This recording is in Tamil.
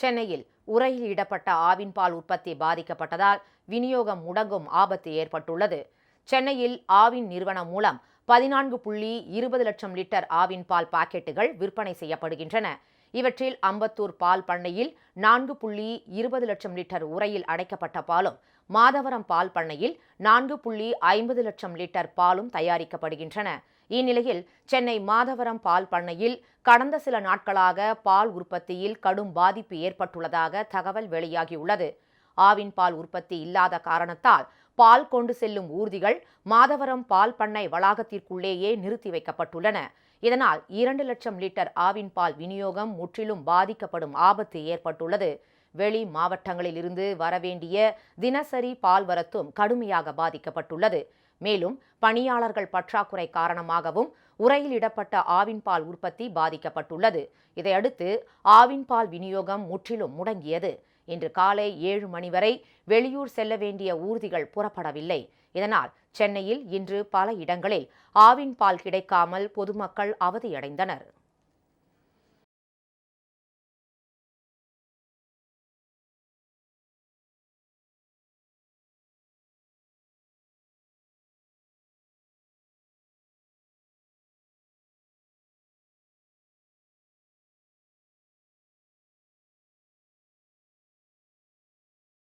சென்னையில் உரையில் இடப்பட்ட ஆவின் பால் உற்பத்தி பாதிக்கப்பட்டதால் விநியோகம் முடங்கும் ஆபத்து ஏற்பட்டுள்ளது. சென்னையில் ஆவின் நிறுவனம் மூலம் பதினான்கு புள்ளி இருபது லட்சம் லிட்டர் ஆவின் பால் பாக்கெட்டுகள் விற்பனை செய்யப்படுகின்றன. இவற்றில் அம்பத்தூர் பால் பண்ணையில் நான்கு புள்ளி இருபது லட்சம் லிட்டர் உரையில் அடைக்கப்பட்ட பாலும் மாதவரம் பால் பண்ணையில் நான்கு புள்ளி ஐம்பது லட்சம் லிட்டர் பாலும் தயாரிக்கப்படுகின்றன. இந்நிலையில் சென்னை மாதவரம் பால் பண்ணையில் கடந்த சில நாட்களாக பால் உற்பத்தியில் கடும் பாதிப்பு ஏற்பட்டுள்ளதாக தகவல் வெளியாகியுள்ளது. ஆவின் பால் உற்பத்தி இல்லாத காரணத்தால் பால் கொண்டு செல்லும் ஊர்திகள் மாதவரம் பால் பண்ணை வளாகத்திற்குள்ளேயே நிறுத்தி வைக்கப்பட்டுள்ளன. இதனால் இரண்டு லட்சம் லிட்டர் ஆவின் பால் விநியோகம் முற்றிலும் பாதிக்கப்படும் ஆபத்து ஏற்பட்டுள்ளது. வெளி மாவட்டங்களில் இருந்து வரவேண்டிய தினசரி பால் வரத்தும் கடுமையாக பாதிக்கப்பட்டுள்ளது. மேலும் பணியாளர்கள் பற்றாக்குறை காரணமாகவும் உரையில் இடப்பட்ட ஆவின் பால் உற்பத்தி பாதிக்கப்பட்டுள்ளது. இதையடுத்து ஆவின் பால் விநியோகம் முற்றிலும் முடங்கியது. இன்று காலை ஏழு மணி வரை வெளியூர் செல்ல வேண்டிய ஊர்திகள் புறப்படவில்லை. இதனால் சென்னையில் இன்று பல இடங்களில் ஆவின் பால் கிடைக்காமல் பொதுமக்கள் அவதியடைந்தனர்.